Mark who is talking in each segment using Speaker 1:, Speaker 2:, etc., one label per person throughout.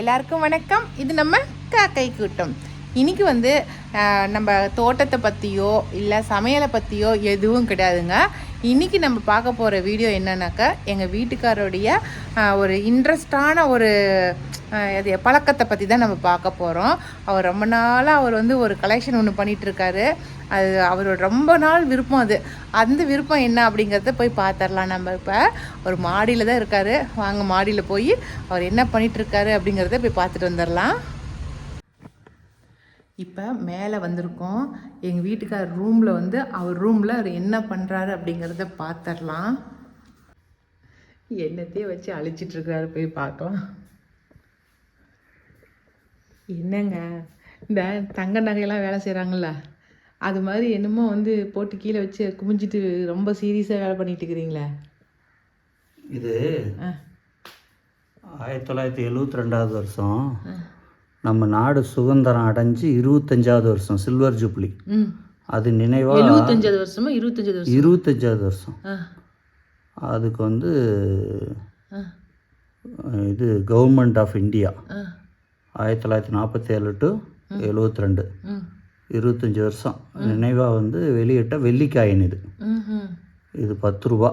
Speaker 1: எல்லாருக்கும் வணக்கம். இது நம்ம காக்கை கூட்டம். இன்றைக்கி வந்து நம்ம தோட்டத்தை பற்றியோ இல்லை சமையலை பற்றியோ எதுவும் கிடையாதுங்க. இன்னைக்கு நம்ம பார்க்க போகிற வீடியோ என்னன்னாக்கா எங்கள் வீட்டுக்காரோடைய ஒரு இன்ட்ரெஸ்டான ஒரு அது பழக்கத்தை பற்றி தான் நம்ம பார்க்க போகிறோம் அவர் ரொம்ப நாளாக அவர் வந்து ஒரு கலெக்ஷன் ஒன்று பண்ணிகிட்ருக்காரு அது அவரோட ரொம்ப நாள் விருப்பம் அது. அந்த விருப்பம் என்ன அப்படிங்கிறத போய் பார்த்துடலாம் நம்ம இப்போ. ஒரு மாடியில் தான் இருக்கார். வாங்க மாடியில் போய் அவர் என்ன பண்ணிகிட்ருக்காரு அப்படிங்கிறத போய் பார்த்துட்டு வந்துடலாம் இப்போ மேலே வந்திருக்கோம். எங்கள் வீட்டுக்கார் ரூமில் வந்து அவர் ரூமில் அவர் என்ன பண்ணுறாரு அப்படிங்கிறத பார்த்துடலாம் என்னத்தையே வச்சு அழிச்சிட்ருக்காரு போய் பார்க்கலாம். என்னங்க? இந்த தங்க நகையெல்லாம் வேலை செய்கிறாங்கல்ல அது மாதிரி என்னமோ வந்து போட்டு கீழே வச்சு குமிஞ்சிட்டு ரொம்ப சீரியஸாக வேலை பண்ணிட்டு இருக்கிறீங்களே?
Speaker 2: இது ஆயிரத்தி தொள்ளாயிரத்தி எழுவத்தி ரெண்டாவது வருஷம் நம்ம நாடு சுதந்திரம் அடைஞ்சு இருபத்தஞ்சாவது வருஷம் சில்வர் ஜூப்ளி. அது நினைவா
Speaker 1: எழுபத்தஞ்சாவது வருஷமா இருபத்தஞ்சாவது வருஷம்?
Speaker 2: இருபத்தஞ்சாவது வருஷம். அதுக்கு வந்து இது கவர்மெண்ட் ஆஃப் இந்தியா ஆயிரத்தி தொள்ளாயிரத்தி நாற்பத்தி ஏழு டு எழுவத்தி ரெண்டு. இருபத்தஞ்சி வருஷம். நினைவாக வந்து வெளியிட்ட வெள்ளிக்காயின் இது. இது பத்து ரூபா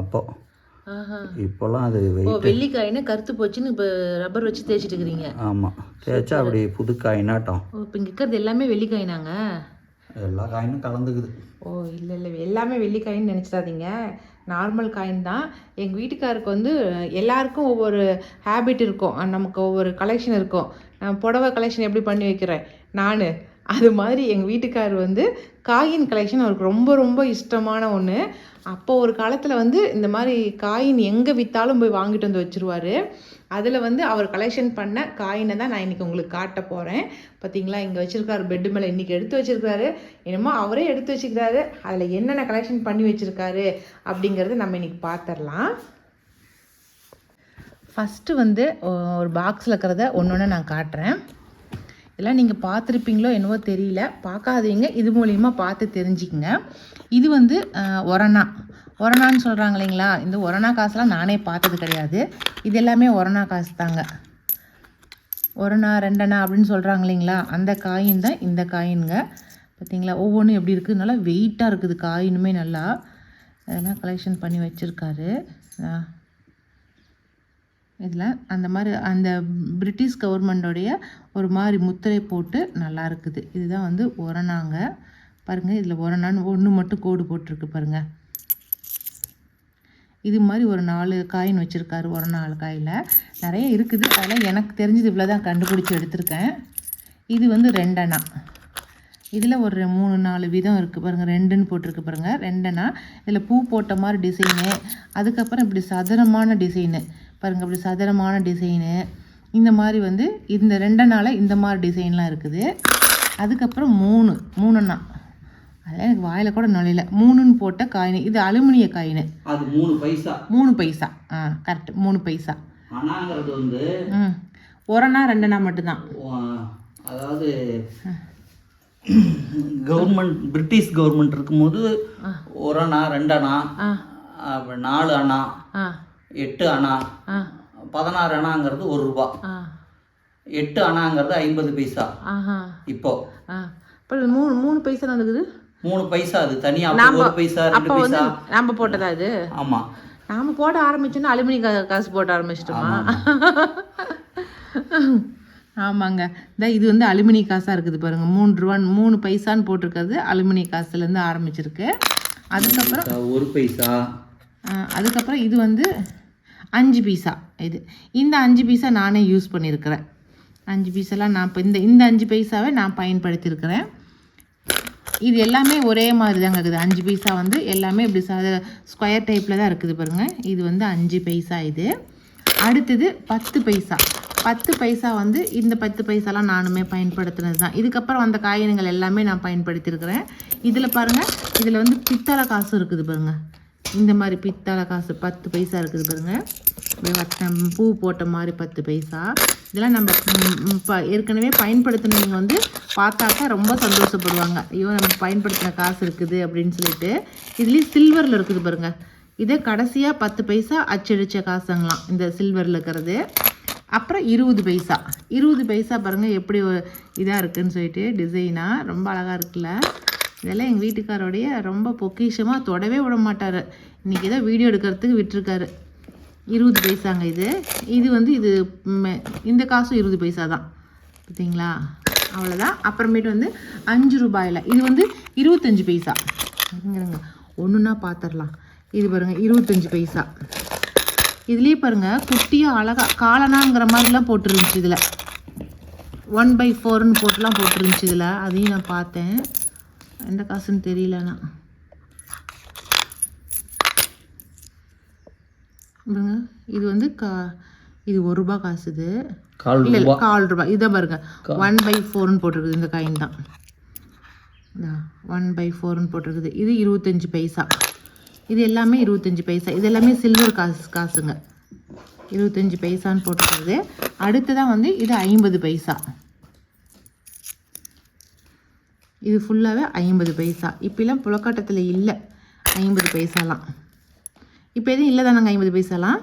Speaker 2: அப்போ. இப்போல்லாம் அது
Speaker 1: வெள்ளிக்காயின்னு கருத்து போச்சுன்னு இப்போ ரப்பர் வச்சு தேய்ச்சிட்டு இருக்கிறீங்க
Speaker 2: ஆமாம் தேய்ச்சா அப்படி புது காயினாட்டம்.
Speaker 1: இப்போ இங்கே இருக்கிறது எல்லாமே வெள்ளிக்காயினாங்க?
Speaker 2: எல்லா காயினும் கலந்துக்குது.
Speaker 1: ஓ இல்லை இல்லை. எல்லாமே வெள்ளிக்காயின்னு நினச்சிடாதீங்க. நார்மல் காயின் தான். எங்கள் வீட்டுக்காருக்கு வந்து எல்லாருக்கும் ஒவ்வொரு ஹேபிட் இருக்கும். நமக்கு ஒவ்வொரு கலெக்ஷன் இருக்கும். நான் புடவை கலெக்ஷன் எப்படி பண்ணி வைக்கிறேன்? நான். அது மாதிரி எங்கள் வீட்டுக்கார் வந்து காயின் கலெக்ஷன் அவருக்கு ரொம்ப ரொம்ப இஷ்டமான ஒன்று அப்போ ஒரு காலத்தில் வந்து இந்த மாதிரி காயின் எங்கே விற்றாலும் போய் வாங்கிட்டு வந்து வச்சுருவாரு. அதில் வந்து அவர் கலெக்ஷன் பண்ண காயினை தான் நான் இன்றைக்கி உங்களுக்கு காட்ட போகிறேன் பார்த்தீங்களா இங்கே வச்சுருக்காரு பெட்டு மேலே இன்றைக்கி எடுத்து வச்சுருக்காரு. என்னமோ அவரே எடுத்து வச்சுக்கிறாரு. அதில் என்னென்ன கலெக்ஷன் பண்ணி வச்சுருக்காரு அப்படிங்கிறத நம்ம இன்றைக்கி பார்த்துடலாம் ஃபஸ்ட்டு வந்து ஒரு பாக்ஸில் இருக்கிறத ஒன்று ஒன்று நான் காட்டுறேன். இதெல்லாம் நீங்கள் பார்த்துருப்பீங்களோ என்னவோ தெரியல. பார்க்காதீங்க. இது மூலிமா பார்த்து தெரிஞ்சுக்கங்க. இது வந்து ஒரணா. ஒரணான்னு சொல்கிறாங்க இல்லைங்களா? இந்த ஒரணா காசுலாம் நானே பார்த்தது கிடையாது. இது எல்லாமே ஒரணா காசு தாங்க. ஒரணா ரெண்டனா அப்படின்னு சொல்கிறாங்க இல்லைங்களா? அந்த காயின் தான் இந்த காயினுங்க. பார்த்தீங்களா ஒவ்வொன்றும் எப்படி இருக்குது நல்லா வெயிட்டாக இருக்குது காயினுமே நல்லா. அதெல்லாம் கலெக்ஷன் பண்ணி வச்சுருக்காரு. இதில் அந்த மாதிரி அந்த பிரிட்டிஷ் கவர்மெண்டோடைய ஒரு மாதிரி முத்திரை போட்டு நல்லா இருக்குது. இதுதான் வந்து ஒரணாங்க. பாருங்கள் இதில் ஒரணான்னு ஒன்று மட்டும் கோடு போட்டிருக்கு பாருங்கள் இது மாதிரி ஒரு நாலு காயின் வச்சுருக்காரு ஒரு நாலு காயில். நிறைய இருக்குது. அதெல்லாம் எனக்கு தெரிஞ்சது இவ்வளோ தான் கண்டுபிடிச்சி எடுத்திருக்கேன். இது வந்து ரெண்டணா இதில் ஒரு மூணு நாலு விதம் இருக்குது பாருங்கள் ரெண்டுன்னு போட்டிருக்கு பாருங்கள் ரெண்டனா. இதில் பூ போட்ட மாதிரி டிசைனு அதுக்கப்புறம் இப்படி சதுரமான டிசைனு பாருங்கள் இப்படி சதுரமான டிசைனு இந்த மாதிரி வந்து இந்த ரெண்டனால இந்த மாதிரி டிசைன்லாம் இருக்குது. அதுக்கப்புறம் மூணு மூணுன்னா. அதெல்லாம் எனக்கு வாயில் கூட நுழையல. மூணுன்னு போட்ட காயின். இது அலுமினிய காயின்.
Speaker 2: அது மூணு பைசா.
Speaker 1: மூணு பைசா. ஆ கரெக்ட் மூணு பைசா.
Speaker 2: அணாங்கிறது வந்து
Speaker 1: ஒரணா ரெண்டனா மட்டும்தான்.
Speaker 2: அதாவது கவர்மெண்ட் பிரிட்டிஷ் கவர்மெண்ட் இருக்கும்போது ஒரு அணா ரெண்டு அணா நாலு அணா எட்டு அணா. பதினாறு அணாங்கிறது ஒரு ரூபா. எட்டு அணாங்கிறது ஐம்பது பைசா. இப்போ.
Speaker 1: மூணு மூணு பைசா இருக்குது?
Speaker 2: மூணு பைசா அது. தனியா ஒரு பைசா ரெண்டு பைசா.
Speaker 1: நம்ம போட்டதா இது?
Speaker 2: ஆமா.
Speaker 1: நாம போட ஆரம்பிச்சோன்னா அலுமினி கா காசு போட ஆரம்பிச்சிட்டோமா? ஆமாங்க. இந்த இது வந்து அலுமினி காசாக இருக்குது பாருங்கள் மூணு ரூபா மூணு பைசான்னு போட்டிருக்கிறது அலுமினி காசுலேருந்து ஆரம்பிச்சிருக்கு. அதுக்கப்புறம்
Speaker 2: ஒரு பைசா.
Speaker 1: அதுக்கப்புறம் இது வந்து அஞ்சு பீஸா. இது இந்த அஞ்சு பீஸா நானே யூஸ் பண்ணியிருக்கிறேன் அஞ்சு பீஸெல்லாம் நான் இப்போ இந்த இந்த அஞ்சு பைசாவை நான் பயன்படுத்தியிருக்கிறேன் இது எல்லாமே ஒரே மாதிரி தாங்க இருக்குது. அஞ்சு பைசா வந்து எல்லாமே இப்படி சாத ஸ்கொயர் டைப்பில் தான் இருக்குது பாருங்கள் இது வந்து அஞ்சு பைசா இது. அடுத்தது பத்து பைசா பத்து பைசா வந்து இந்த பத்து பைசாலாம் நானுமே பயன்படுத்தினது தான். இதுக்கப்புறம் அந்த காயின்கள் எல்லாமே நான் பயன்படுத்தியிருக்கிறேன் இதில் பாருங்கள் இதில் வந்து பித்தளை காசு இருக்குது பாருங்கள் இந்த மாதிரி பித்தளை காசு பத்து பைசா இருக்குது பாருங்கள் வட்டம் பூ போட்ட மாதிரி பத்து பைசா. இதெல்லாம் நம்ம ப ஏற்கனவே பயன்படுத்தினவங்க வந்து பார்த்தாக்கா ரொம்ப சந்தோஷப்படுவாங்க. ஐயோ நம்ம பயன்படுத்தின காசு இருக்குது அப்படின்னு சொல்லிட்டு. இதுலேயும் சில்வரில் இருக்குது பாருங்கள் இதே கடைசியாக பத்து பைசா அச்சடித்த காசுங்களாம் இந்த சில்வரில் இருக்கிறது. அப்புறம் இருபது பைசா. இருபது பைசா பாருங்கள் எப்படி இதாக இருக்குதுன்னு சொல்லிட்டு டிசைனாக ரொம்ப அழகாக இருக்குல்ல. இதெல்லாம் எங்கள் வீட்டுக்காரோடைய ரொம்ப பொக்கிஷமாக தொடவே விட மாட்டார். இன்றைக்கி தான் வீடியோ எடுக்கிறதுக்கு விட்டுருக்காரு. இருபது பைசாங்க இது. இது வந்து இது இந்த காசும் இருபது பைசா தான். பார்த்தீங்களா அவ்வளோதான் அப்புறமேட்டு வந்து அஞ்சு ரூபாயில். இது வந்து இருபத்தஞ்சி பைசா. இருங்க ஒன்றுன்னா பார்த்துடலாம் இது பாருங்கள் இருபத்தஞ்சி பைசா. இதுலேயே பாருங்கள் குட்டியாக அழகாக காலனாங்கிற மாதிரிலாம் போட்டுருந்துச்சு இதில். ஒன் பை ஃபோர்னு போட்டுலாம் போட்டுருந்துச்சு இதில். அதையும் நான் பார்த்தேன். எந்த காசுன்னு தெரியலண்ணா பாருங்க இது வந்து கா இது ஒரு ரூபா காசு இது. இல்லை கால் ரூபாய் இதை பாருங்க. ஒன் பை ஃபோர்னு போட்டிருக்குது இந்த காயின் தான். ஒன் பை ஃபோர்னு போட்டிருக்குது. இது இருபத்தஞ்சி பைசா. இது எல்லாமே இருபத்தஞ்சி பைசா. இது எல்லாமே சில்வர் காசு காசுங்க. இருபத்தஞ்சி பைசான்னு போட்டிருக்குது. அடுத்ததான் வந்து இது ஐம்பது பைசா. இது ஃபுல்லாகவே ஐம்பது பைசா. இப்போலாம் புழக்காட்டத்தில் இல்லை. ஐம்பது பைசாலாம். இப்போ எதுவும் இல்லை தானங்க ஐம்பது பைசாலாம்.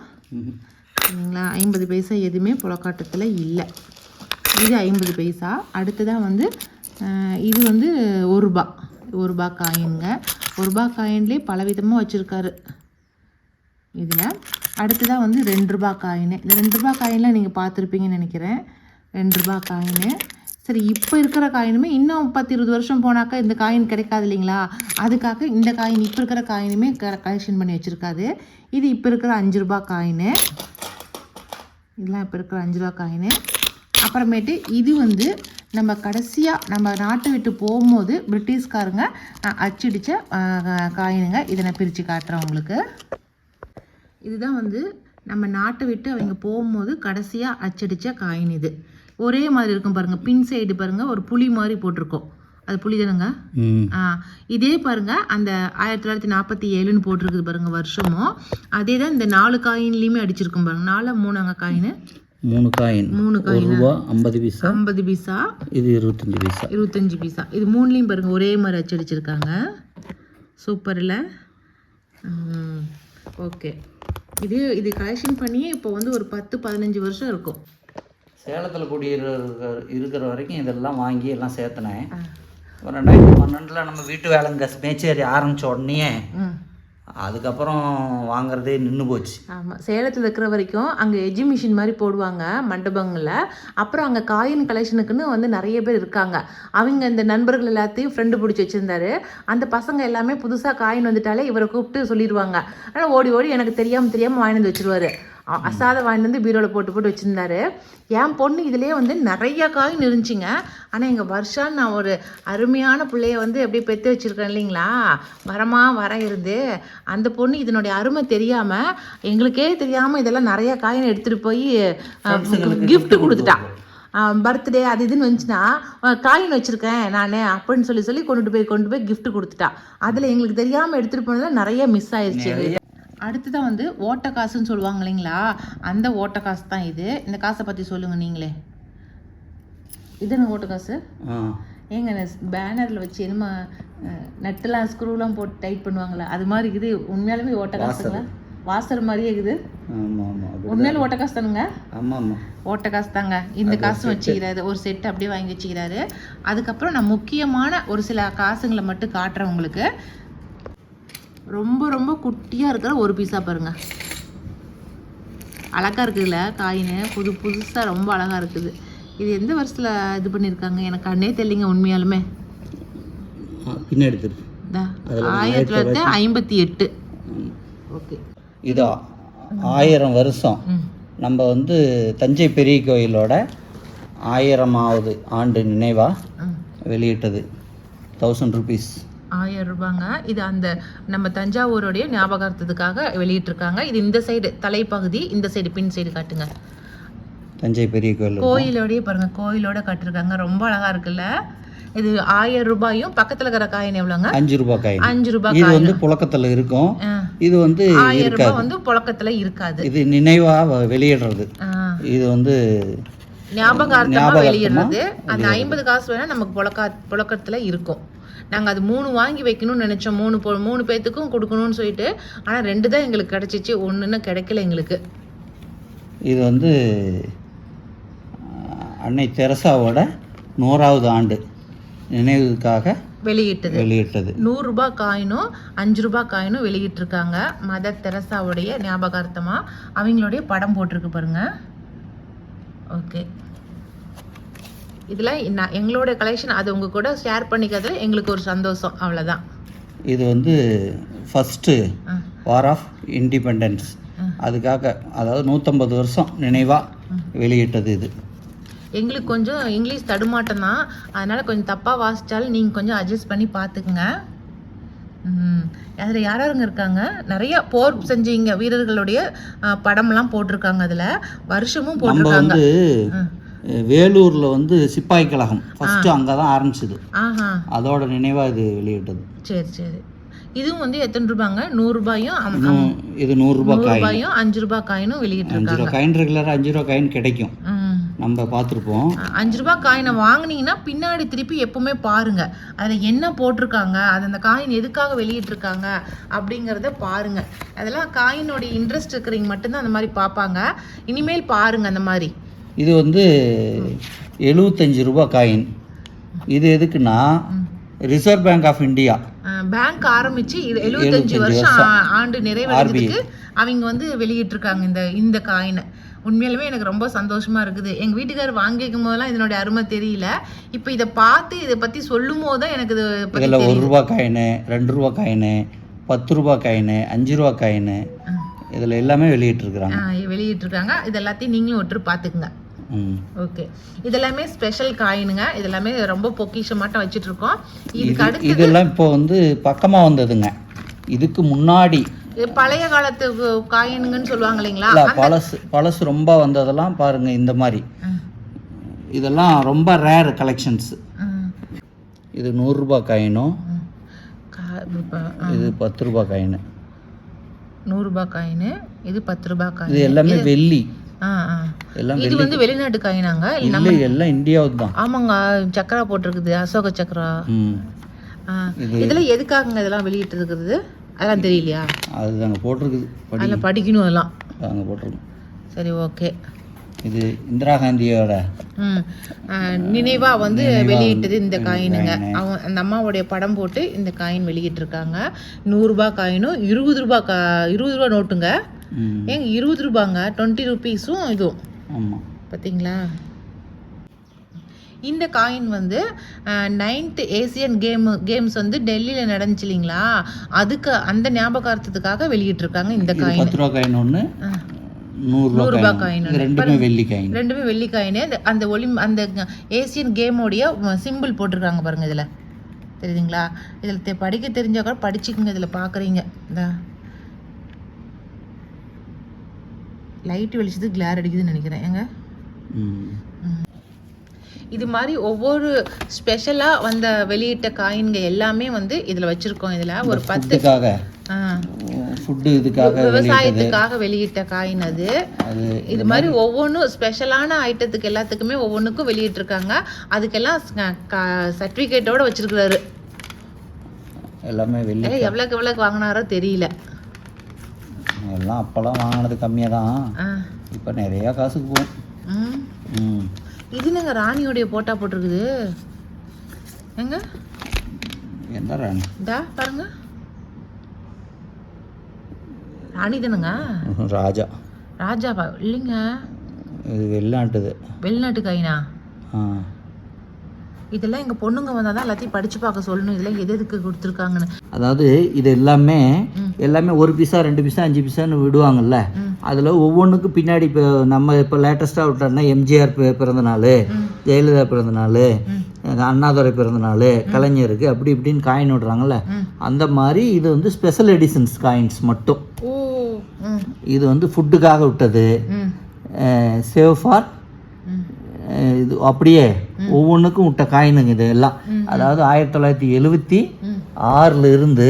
Speaker 1: சரிங்களா ஐம்பது பைசா எதுவுமே புழக்காட்டத்தில் இல்லை. இது ஐம்பது பைசா. அடுத்ததாக வந்து இது வந்து ஒரு ரூபா. ஒரு ரூபா காயின்ங்க. ஒரு ரூபா காயின்லேயே பல விதமாக வச்சுருக்காரு. இதில் அடுத்ததாக வந்து ரெண்டு ரூபா காயின். இந்த ரெண்டு ரூபா காயின்லாம் நீங்கள் பார்த்துருப்பீங்கன்னு நினைக்கிறேன். ரெண்டு ரூபா காயின். சரி இப்போ இருக்கிற காயினுமே இன்னும் பத்து இருபது வருஷம் போனாக்கா இந்த காயின் கிடைக்காது இல்லைங்களா? அதுக்காக இந்த காயின் இப்போ இருக்கிற காயினுமே கலெக்ஷன் பண்ணி வச்சுருக்காது இது இப்போ இருக்கிற அஞ்சு ரூபா காயின். இதெல்லாம் இப்போ இருக்கிற அஞ்சு ரூபா காயின். அப்புறமேட்டு இது வந்து நம்ம கடைசியாக நம்ம நாட்டை விட்டு போகும்போது பிரிட்டிஷ்காரங்க அச்சடித்த காயினுங்க. இதை நான் பிரித்து காட்டுறேன் உங்களுக்கு. இதுதான் வந்து நம்ம நாட்டை விட்டு அவங்க போகும்போது கடைசியாக அச்சடித்த காயின் இது. ஒரே மாதிரி இருக்கும் பாருங்கள் பின் சைடு பாருங்கள் ஒரு புலி மாதிரி போட்டிருக்கோம். அது புலி தானுங்க? இதே பாருங்க அந்த ஆயிரத்தி தொள்ளாயிரத்தி நாற்பத்தி ஏழுன்னு போட்டிருக்குது பாருங்க வருஷமும். அதே தான் இந்த நாலு காயின்லேயுமே அடிச்சிருக்கும் பாருங்க. நாலு மூணாங்க காயின்?
Speaker 2: மூணு காயின்.
Speaker 1: மூணு காயின்?
Speaker 2: ரூபா ஐம்பது பைசா?
Speaker 1: ஐம்பது பைசா?
Speaker 2: இது இருபத்தஞ்சி பைசா.
Speaker 1: இருபத்தஞ்சி பைசா. இது மூணுலேயும் பாருங்க ஒரே மாதிரி அச்சடிச்சிருக்காங்க சூப்பரில் ஓகே இது இது கலெக்ஷன் பண்ணி இப்போ வந்து ஒரு பத்து பதினஞ்சு வருஷம் இருக்கும்.
Speaker 2: சேலத்தில் குடியிருக்கிற இருக்கிற வரைக்கும் இதெல்லாம் வாங்கி எல்லாம் சேர்த்துனேன். ரெண்டாயிரத்தி பன்னெண்டில் நம்ம வீட்டு வேலைங்க மேச்சேரி ஆரம்பித்த உடனே அதுக்கப்புறம் வாங்குறதே நின்று போச்சு.
Speaker 1: ஆமாம் சேலத்தில் இருக்கிற வரைக்கும் அங்கே எஜிபிஷன் மாதிரி போடுவாங்க மண்டபங்களில். அப்புறம் அங்கே காயின் கலெக்ஷனுக்குன்னு வந்து நிறைய பேர் இருக்காங்க. அவங்க இந்த நண்பர்கள் எல்லாத்தையும் ஃப்ரெண்டு பிடிச்சி வச்சுருந்தாரு. அந்த பசங்க எல்லாமே புதுசாக காயின் வந்துட்டாலே இவரை கூப்பிட்டு சொல்லிடுவாங்க. ஆனால் ஓடி ஓடி எனக்கு தெரியாமல் தெரியாமல் வாங்கிட்டு வந்து வச்சுருவாரு. அசாத வாங்கிட்டு வந்து பீரோவில் போட்டு போட்டு வச்சுருந்தாரு. என் பொண்ணு இதுலேயே வந்து நிறைய காயின் இருந்துச்சுங்க ஆனால் எங்கள் வருஷம் நான் ஒரு அருமையான பிள்ளைய வந்து அப்படியே பெற்று வச்சுருக்கேன் இல்லைங்களா? வரமா வர இருந்து. அந்த பொண்ணு இதனுடைய அருமை தெரியாமல் எங்களுக்கே தெரியாமல் இதெல்லாம் நிறைய காயின் எடுத்துகிட்டு போய் gift கொடுத்துட்டா. பர்த்டே அது இதுன்னு வந்துச்சுன்னா காயின் வச்சுருக்கேன் நான் அப்படின்னு சொல்லி சொல்லி கொண்டுட்டு போய் கொண்டு போய் gift கொடுத்துட்டா. அதில் எங்களுக்கு தெரியாமல் எடுத்துகிட்டு போனதில் நிறைய மிஸ் ஆயிடுச்சு அடுத்ததான் வந்து ஓட்ட காசுன்னு சொல்லுவாங்க இல்லைங்களா? அந்த ஓட்ட காசு தான் இது. இந்த காசை பற்றி சொல்லுங்கள் நீங்களே. இது என்ன ஓட்ட காசு ஏங்க பேனரில் வச்சு என்னமா நட்டுலாம் ஸ்க்ரூலாம் போட்டு டைட் பண்ணுவாங்களா அது மாதிரி இருக்குது உண்மையாலுமே ஓட்ட காசுங்களா வாசல். மாதிரியே இருக்குது. உண்மையாலும் ஓட்ட காசு தானுங்க? ஓட்ட காசு தாங்க. இந்த காசு வச்சுக்கிறாரு ஒரு செட் அப்படியே வாங்கி வச்சுக்கிறாரு. அதுக்கப்புறம் நான் முக்கியமான ஒரு சில காசுங்களை மட்டும் காட்டுறேன் உங்களுக்கு. ரொம்ப ரொம்ப குட்டியாக இருக்கிற ஒரு பீஸா பாருங்க. அழகா இருக்குதுல்ல காயின். புது புதுசாக ரொம்ப அழகா இருக்குது. இது எந்த வருஷத்தில் இது பண்ணியிருக்காங்க எனக்கு கண்ணே தெரியலிங்க உண்மையாலுமே.
Speaker 2: பின்னாடி
Speaker 1: ஆயிரத்தி தொள்ளாயிரத்தி ஐம்பத்தி எட்டு. ஓகே.
Speaker 2: இதோ ஆயிரம் வருஷம். நம்ம வந்து தஞ்சை பெரிய கோயிலோட ஆயிரமாவது ஆண்டு நினைவாக வெளியிட்டது. தௌசண்ட் ருபீஸ்
Speaker 1: ஆயிரம் ரூபாங்க. இது அந்த நம்ம தஞ்சாவூருடைய ஞாபகார்த்தத்துக்காக வெளியிட்டிருக்காங்க. இது இந்த சைடு தலைப்பகுதி இந்த சைடு பின் சைடு காட்டுங்க.
Speaker 2: தஞ்சை பெரிய கோயில்
Speaker 1: கோயிலோடய பாருங்க கோயிலோட கட்டிருக்காங்க. ரொம்ப அழகா இருக்குல்ல. இது ஆயிரம் ரூபாயும் பக்கத்துல இருக்கிற காயின் எவ்வளோங்க?
Speaker 2: அஞ்சு ரூபாய் காயின்.
Speaker 1: அஞ்சு ரூபாய்
Speaker 2: இது வந்து புழக்கத்தில் இருக்கும். இது வந்து
Speaker 1: ஆயிரம் ரூபாய் வந்து புழக்கத்துல இருக்காது.
Speaker 2: இது நினைவாக வெளியிடுறது. இது வந்து
Speaker 1: ஞாபகார்த்தமா வெளியிடுறது. அந்த ஐம்பது காசு வேணா நமக்கு புழக்கா புழக்கத்துல இருக்கும். நாங்க அது மூணு வாங்கி வைக்கணும்னு நினைச்சோம். மூணு பொ- மூணு பேத்துக்கும் கொடுக்கணும்னு சொல்லிட்டு ஆனா ரெண்டு தான் எங்களுக்கு கிடைச்சிச்சு. ஒண்ணுன்னு கிடைக்கல எங்களுக்கு.
Speaker 2: இது வந்து அன்னை தெரசாவோட நூறாவது ஆண்டு நினைவுக்காக
Speaker 1: வெளியிட்டது.
Speaker 2: வெளியிட்டது.
Speaker 1: நூறுரூபா காயினும் அஞ்சு ரூபாய் காயினும் வெளியிட்டிருக்காங்க. மதர் தெரசாவுடைய ஞாபகார்த்தமாக அவங்களுடைய படம் போட்டிருக்கு பாருங்க. ஓகே. இதில் நான் எங்களோட கலெக்ஷன் அது உங்கள் கூட ஷேர் பண்ணிக்கிறதுல எங்களுக்கு ஒரு சந்தோஷம். அவ்வளோதான்
Speaker 2: இது வந்து ஃபஸ்ட்டு வார் ஆஃப் இண்டிபெண்டன்ஸ் அதுக்காக அதாவது நூற்றம்பது வருஷம் நினைவாக வெளியிட்டது இது.
Speaker 1: எங்களுக்கு கொஞ்சம் இங்கிலீஷ் தடுமாட்டம் தான். அதனால் கொஞ்சம் தப்பாக வாசித்தாலும் நீங்கள் கொஞ்சம் அட்ஜஸ்ட் பண்ணி பார்த்துக்குங்க அதில் யார் யாருங்க இருக்காங்க? நிறைய போர் செஞ்சீங்க வீரர்களுடைய படம்லாம் போட்டிருக்காங்க அதில். வருஷமும் போட்டிருக்காங்க.
Speaker 2: வேலூரில் வந்து சிப்பாய் கழகம் ஃபஸ்ட்டு அங்கே தான் ஆரம்பிச்சது. அதோட நினைவாக இது வெளியிட்டது.
Speaker 1: சரி சரி. இதுவும் வந்து எத்தனை ரூபாங்க? நூறுரூபாயும்
Speaker 2: இது நூறுரூபா
Speaker 1: நூறுரூபாயும் அஞ்சு ரூபாய் காயினும்
Speaker 2: அஞ்சு
Speaker 1: வெளியிட்டிருக்காங்க
Speaker 2: ரூபா காயின் ரெகுலராக அஞ்சு ரூபா காயின் கிடைக்கும். நம்ம பார்த்துருப்போம்.
Speaker 1: அஞ்சு ரூபாய் காயினை வாங்குனீங்கன்னா பின்னாடி திருப்பி எப்பவுமே பாருங்க. அதில் என்ன போட்டிருக்காங்க? அது அந்த காயின் எதுக்காக வெளியிட்டிருக்காங்க? அப்படிங்கிறத பாருங்க. அதெல்லாம் காயினோட இன்ட்ரெஸ்ட் இருக்கிறவங்க மட்டும்தான் அந்த மாதிரி பார்ப்பாங்க. இனிமேல் பாருங்க அந்த மாதிரி.
Speaker 2: இது வந்து எழுபத்தஞ்சு ரூபா காயின் இது எதுக்குன்னா Reserve Bank of India
Speaker 1: bank ஆரம்பிச்சு எழுபத்தஞ்சு வருஷம் ஆண்டு நிறைவடைஞ்சதுக்கு அவங்க வந்து வெளியிட்டிருக்காங்க இந்த இந்த காயினை உண்மையாலுமே எனக்கு ரொம்ப சந்தோஷமா இருக்குது. எங்க வீட்டுக்காரர் வாங்கிக்கும் போதெல்லாம் இதனுடைய அருமை தெரியல. இப்போ இதை பார்த்து இதை பத்தி சொல்லும் போது தான் எனக்கு இது
Speaker 2: இதில் ஒரு ரூபா காயின் ரெண்டு ரூபா காயின் பத்து ரூபா காயின் அஞ்சு ரூபா காயின் இதில் எல்லாமே வெளியிட்டிருக்கிறாங்க.
Speaker 1: வெளியிட்டிருக்காங்க. இது எல்லாத்தையும் நீங்களும் ஒற்று பார்த்துக்குங்க. ஓகே. இதெல்லாமே ஸ்பெஷல் காயினுங்க. இதெல்லாமே ரொம்ப பொக்கிஷமாட்டம் வச்சுட்டு இருக்கோம் இதுக்கு அடுத்து
Speaker 2: இதெல்லாம் இப்போ வந்து பக்கமாக வந்ததுங்க. இதுக்கு முன்னாடி.
Speaker 1: இது பழைய காலத்து காயினுங்கன்னு சொல்லுவாங்க இல்லைங்களா?
Speaker 2: இல்ல, பழசு பழசு ரொம்ப வந்ததெல்லாம் பாருங்க இந்த மாதிரி. இதெல்லாம் ரொம்ப ரேர் கலெக்ஷன்ஸ் இது நூறுரூபா காயினும் இது பத்து ரூபா காயின்.
Speaker 1: நூறுரூபா காயின் இது பத்து ரூபாய்
Speaker 2: இது
Speaker 1: காயின்.
Speaker 2: எல்லாமே வெள்ளி.
Speaker 1: ஆ ஆ.
Speaker 2: எல்லாம்
Speaker 1: இது வந்து வெளிநாட்டு காயினாங்க இல்ல
Speaker 2: எல்லாம் இந்தியாவுக்கு தான்.
Speaker 1: ஆமாங்க சக்கரா போட்டிருக்குது அசோக சக்கரா. இதெல்லாம் எதுக்காகங்க இதெல்லாம் வெளியிட்டு இருக்கிறது அதெல்லாம் தெரியலையா?
Speaker 2: அது அங்கே போட்டிருக்குது படி
Speaker 1: அதில் படிக்கணும் அதெல்லாம்.
Speaker 2: அங்கே போட்டிருக்கு
Speaker 1: சரி ஓகே.
Speaker 2: இது இந்திரா காந்தியோட
Speaker 1: நினைவா வந்து வெளியிட்டது இந்த காயினுங்க. அவன் அந்த அம்மாவுடைய படம் போட்டு இந்த காயின் வெளியிட்டிருக்காங்க. நூறுரூபா காயினும் இருபது ரூபா கா இருபது ரூபா நோட்டுங்க. ஏங்க இருபது ரூபாங்க டுவெண்ட்டி ருபீஸும் இதுவும்.
Speaker 2: ஆமாம்
Speaker 1: பார்த்தீங்களா இந்த காயின் வந்து நைன்த் ஏசியன் கேம் கேம்ஸ் வந்து டெல்லியில் நடந்துச்சு இல்லைங்களா? அதுக்கு அந்த ஞாபகார்த்தத்துக்காக வெளியிட்டிருக்காங்க இந்த காயின்
Speaker 2: பத்து ரூபா காயின் ஒன்று
Speaker 1: நூறுரூபா
Speaker 2: காயின் ரெண்டுமே வெள்ளி காயின்
Speaker 1: ரெண்டுமே வெள்ளி காயின் அந்த ஒலி அந்த ஏசியன் கேமோடைய சிம்பிள் போட்டிருக்காங்க பாருங்க இதில். தெரியுதுங்களா? இதில் படிக்க தெரிஞ்சா கூட படிச்சுக்குங்க இதில் பார்க்குறீங்க இந்த. லைட் வெளிச்சது கிளார் அடிக்குதுன்னு நினைக்கிறேன். ஏங்க?
Speaker 2: ம்.
Speaker 1: இது மாதிரி ஒவ்வொரு ஸ்பெஷலாக வந்த வெளியிட்ட காயின்க எல்லாமே வந்து இதில் வச்சுருக்கோம் இதில். ஒரு பத்து
Speaker 2: ஃபுட்டு இதுக்காக
Speaker 1: விவசாயத்துக்காக வெளியிட்ட காயின் அது. இது மாதிரி ஒவ்வொன்றும் ஸ்பெஷலான ஐட்டத்துக்கு எல்லாத்துக்குமே ஒவ்வொன்றுக்கும் வெளியிட்டிருக்காங்க. அதுக்கெல்லாம் சர்டிஃபிகேட்டோட வச்சிருக்கிறாரு.
Speaker 2: எல்லாமே
Speaker 1: எவ்வளோக்கு எவ்வளோக்கு வாங்கினாரோ தெரியல.
Speaker 2: எல்லாம் அப்போல்லாம் வாங்கினது கம்மியாக தான் இப்போ நிறையா காசுக்கு போகும்.
Speaker 1: இது என்னங்க ராணியோடைய போட்டா போட்டிருக்குது? எங்க?
Speaker 2: எந்த ராணி?
Speaker 1: இதா பாருங்க. ராணி தானுங்க?
Speaker 2: ராஜா.
Speaker 1: ராஜாவா? இல்லைங்க.
Speaker 2: இது வெளிநாட்டுது
Speaker 1: வெளிநாட்டு காயினா
Speaker 2: ஆ.
Speaker 1: இதெல்லாம் எங்கள் பொண்ணுங்க வந்தால் தான் எல்லாத்தையும் படித்து பார்க்க சொல்லணும் இதெல்லாம் எது எதுக்கு கொடுத்துருக்காங்கன்னு
Speaker 2: அதாவது இது எல்லாமே. எல்லாமே ஒரு பீஸா ரெண்டு பீஸா அஞ்சு பீஸான்னு விடுவாங்கல்ல. அதில் ஒவ்வொன்றுக்கும் பின்னாடி இப்போ நம்ம இப்போ லேட்டஸ்ட்டாக விட்டோம்னா எம்ஜிஆர் பிறந்த நாள். ஜெயலலிதா பிறந்த நாள். அண்ணாதுரை பிறந்த நாள் கலைஞருக்கு அப்படி இப்படின்னு காயின் விடுறாங்கல்ல. அந்த மாதிரி இது வந்து ஸ்பெஷல் எடிஷன்ஸ் காயின்ஸ் மட்டும் இது வந்து ஃபுட்டுக்காக விட்டது சேவ் ஃபார் இது அப்படியே ஒவ்வொன்றுக்கும் விட்ட காயினுங்க இது எல்லாம் அதாவது ஆயிரத்தி தொள்ளாயிரத்தி எழுவத்தி
Speaker 1: ம்.
Speaker 2: ஆறில் இருந்து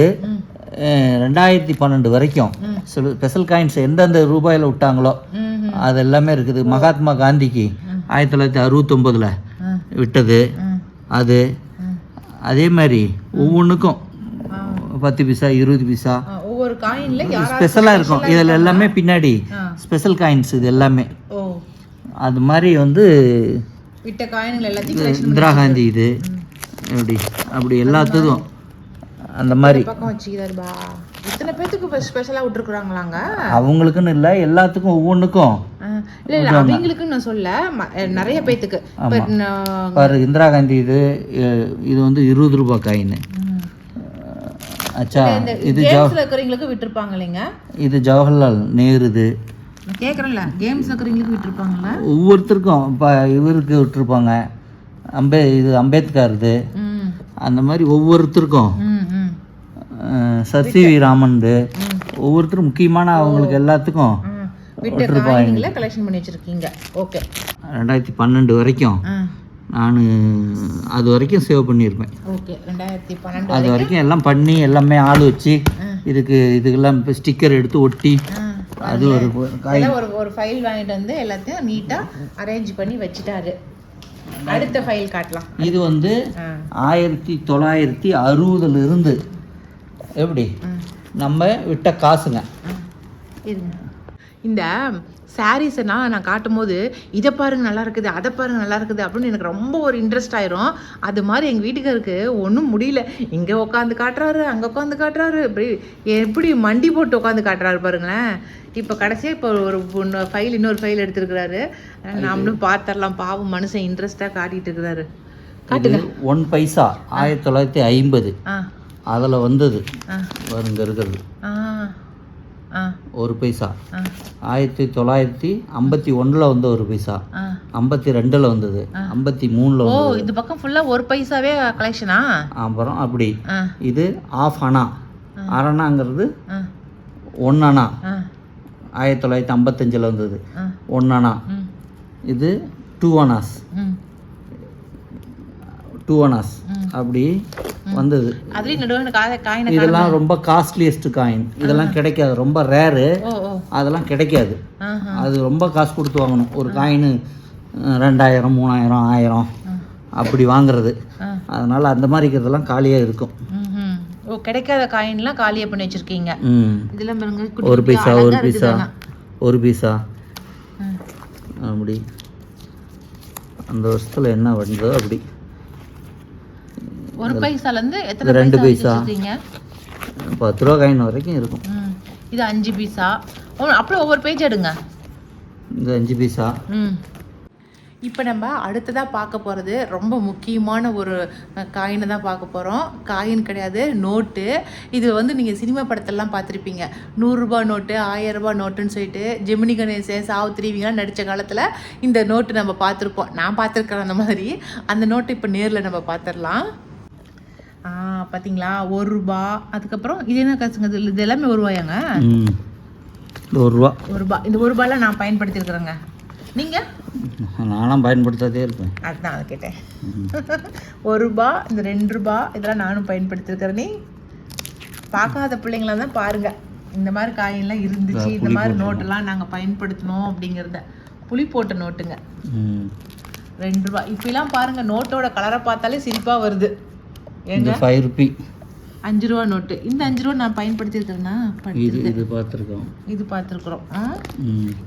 Speaker 2: ரெண்டாயிரத்தி பன்னெண்டு வரைக்கும் ஸ்பெஷல் காயின்ஸ் எந்தெந்த ரூபாயில் விட்டாங்களோ அது எல்லாமே இருக்குது. மகாத்மா காந்திக்கு ஆயிரத்தி தொள்ளாயிரத்தி அறுபத்தொம்போதில். விட்டது. அது. அதே மாதிரி ஒவ்வொன்றுக்கும் பத்து பைசா இருபது பைசா.
Speaker 1: ஒவ்வொரு காயின்ல
Speaker 2: ஸ்பெஷலாக இருக்கும். இதில் எல்லாமே பின்னாடி. ஸ்பெஷல் காயின்ஸ் இது எல்லாமே. அது மாதிரி வந்து
Speaker 1: விட்ட காயின்கள் எல்லாத்தையும்
Speaker 2: இந்திரா காந்தி இது. எப்படி அப்படி எல்லாத்துக்கும் அந்த மாதிரி.
Speaker 1: பக்கம் வச்சுக்கிறாருபா இத்தனை பேத்துக்கு ஸ்பெஷலாக விட்டுருக்குறாங்களாங்க?
Speaker 2: அவங்களுக்குன்னு இல்லை எல்லாத்துக்கும் ஒவ்வொன்றுக்கும்
Speaker 1: இல்லை இல்லை அவங்களுக்குன்னு நான் சொல்ல நிறைய பேத்துக்கு.
Speaker 2: பாரு இந்திரா காந்தி இது இது வந்து இருபது ரூபாய் காயின் ஆச்சா இது
Speaker 1: இருக்கிறவங்களுக்கு விட்டுருப்பாங்க இல்லைங்க?
Speaker 2: இது ஜவஹர்லால் நேருது.
Speaker 1: நான் கேட்குறேன்ல கேம்ஸ் இருக்கிறவங்களுக்கு
Speaker 2: ஒவ்வொருத்தருக்கும் இப்போ இவருக்கு விட்டுருப்பாங்க. அம்பே இது அம்பேத்கர்து. அந்த மாதிரி ஒவ்வொருத்தருக்கும். அஹ், சசி வி ராமன்து ஒவ்வொருத்தரும் முக்கியமான அவங்களுக்கு எல்லாத்துக்கும்
Speaker 1: ம். விட்ட காயின்களை கலெக்ஷன் பண்ணி வச்சிருக்கீங்க ஓகே.
Speaker 2: ரெண்டாயிரத்தி பன்னெண்டு வரைக்கும். நான் அது வரைக்கும் சேவ் பண்ணியிருப்பேன்.
Speaker 1: ஓகே ரெண்டாயிரத்தி பன்னெண்டு
Speaker 2: அது வரைக்கும்? எல்லாம் பண்ணி எல்லாமே ஆள் வச்சு இதுக்கு இதுக்கெல்லாம் இப்போ ஸ்டிக்கர் எடுத்து ஒட்டி அது ஒரு
Speaker 1: ஒரு ஒரு ஃபைல் வாங்கிட்டு வந்து எல்லாத்தையும் நீட்டாக அரேஞ்ச் பண்ணி வச்சுட்டாரு. அடுத்த ஃபைல் காட்டலாம்.
Speaker 2: இது வந்து ஆயிரத்தி தொள்ளாயிரத்தி அறுபதுல இருந்து எப்படி நம்ம விட்ட காசுங்க.
Speaker 1: இந்த சாரீஸை நான் நான் காட்டும் போது இதை பாருங்க நல்லா இருக்குது அதை பாருங்க நல்லா இருக்குது அப்படின்னு எனக்கு ரொம்ப ஒரு இன்ட்ரெஸ்ட் ஆயிரும். அது மாதிரி எங்கள் வீட்டுக்காருக்கு ஒன்றும் முடியல. இங்கே உட்காந்து காட்டுறாரு அங்கே உட்காந்து காட்டுறாரு. இப்படி எப்படி மண்டி போட்டு உட்காந்து காட்டுறாரு பாருங்களேன். இப்போ கடைசியாக இப்போ ஒரு ஃபைல் இன்னொரு ஃபைல் எடுத்திருக்கிறாரு. நாமளும் பார்த்துடலாம். பாவம் மனுஷன் இன்ட்ரெஸ்டாக காட்டிட்டு இருக்கிறாரு
Speaker 2: இது ஒன் பைசா ஆயிரத்தி தொள்ளாயிரத்தி ஐம்பது. அதில் வந்தது. வருங்க இருக்கிறது. ஒரு பைசா ஆயிரத்தி தொள்ளாயிரத்தி ஐம்பத்தி ஒன்றில் வந்த ஒரு பைசா ஐம்பத்தி ரெண்டில் வந்தது. ஐம்பத்தி மூணில்
Speaker 1: ஓ இந்த பக்கம் ஃபுல்லாக ஒரு பைசாவே கலெக்ஷனா
Speaker 2: அப்புறம் அப்படி. இது ஆஃப் அணா அரணாங்கிறது
Speaker 1: ஆ.
Speaker 2: ஒன் அணா ஆயிரத்தி தொள்ளாயிரத்தி ஐம்பத்தஞ்சில் வந்தது. ஒன் அணா இது டூ அணாஸ்
Speaker 1: ம்.
Speaker 2: டூ அணாஸ் அப்படி வந்தது. இதெல்லாம் ரொம்ப காஸ்ட்லியஸ்ட் காயின் இதெல்லாம் கிடைக்காது. ரொம்ப ரேரு அதெல்லாம் கிடைக்காது. அது ரொம்ப காசு கொடுத்து வாங்கணும். ஒரு காயின் ரெண்டாயிரம் மூணாயிரம் ஆயிரம் அப்படி வாங்குறது. அதனால் அந்த மாதிரி இருக்கிறதெல்லாம் காலியாக இருக்கும்.
Speaker 1: ஓ கிடைக்காத காயின்லாம் காலியாக பண்ணி வச்சிருக்கீங்க.
Speaker 2: ம்.
Speaker 1: இதெல்லாம் பாருங்க
Speaker 2: ஒரு பைசா ஒரு பைசா. ஒரு பைசா. அப்படி. அந்த வருஷத்தில் என்ன வந்ததோ அப்படி.
Speaker 1: ஒரு பைசால இருந்து எத்தனை
Speaker 2: ரெண்டு
Speaker 1: பைசா
Speaker 2: பத்து ரூபா காயின் வரைக்கும் இருக்கும்.
Speaker 1: ம். இது அஞ்சு பைசா ஓ அப்படியே ஒவ்வொரு பேஜ் எடுங்க.
Speaker 2: இந்த அஞ்சு பைசா
Speaker 1: ம். இப்போ நம்ம அடுத்ததாக பார்க்க போகிறது ரொம்ப முக்கியமான ஒரு காயினை தான் பார்க்க போகிறோம் காயின் கிடையாது நோட்டு. இது வந்து நீங்கள் சினிமா படத்தெல்லாம் பார்த்துருப்பீங்க. நூறுரூபா நோட்டு ஆயிரம் ரூபாய் நோட்டுன்னு சொல்லிட்டு ஜெமினி கணேசன் சாவித்திரி நடித்த காலத்தில் இந்த நோட்டு நம்ம பார்த்துருப்போம். நான் பார்த்துருக்கேன் அந்த மாதிரி. அந்த நோட்டு இப்போ நேரில் நம்ம பார்த்துடலாம் ஆ பார்த்தீங்களா ஒரு ரூபா. அதுக்கப்புறம் இது என்ன காசுங்க? இது எல்லாமே ஒரு ரூபாயாங்க?
Speaker 2: ஒரு ரூபா.
Speaker 1: ஒரு ரூபா. இந்த ஒரு ரூபாயில் நான் பயன்படுத்தியிருக்கிறேங்க. நீங்கள்
Speaker 2: நானும் பயன்படுத்தாதே இருப்பேன்.
Speaker 1: அதுதான் அதை கேட்டேன். ஒரு ரூபா இந்த ரெண்டு ரூபா இதெல்லாம் நானும் பயன்படுத்திருக்கிறேன். நீ பார்க்காத பிள்ளைங்களா தான் பாருங்க. இந்த மாதிரி காயின்லாம் இருந்துச்சு இந்த மாதிரி நோட்டெல்லாம் நாங்கள் பயன்படுத்தினோம் அப்படிங்கிறத. புளி போட்ட நோட்டுங்க. ரெண்டு ரூபா. இப்பெல்லாம் பாருங்க நோட்டோட கலரை பார்த்தாலே சிரிப்பாக வருது.
Speaker 2: இந்த ஃபைவ் ருபி
Speaker 1: அஞ்சு ரூபா நோட்டு. இந்த அஞ்சு ரூபா நான் பயன்படுத்தியிருக்கிறேன்னா
Speaker 2: இது இது பார்த்துருக்கோம்
Speaker 1: இது பார்த்துருக்குறோம்.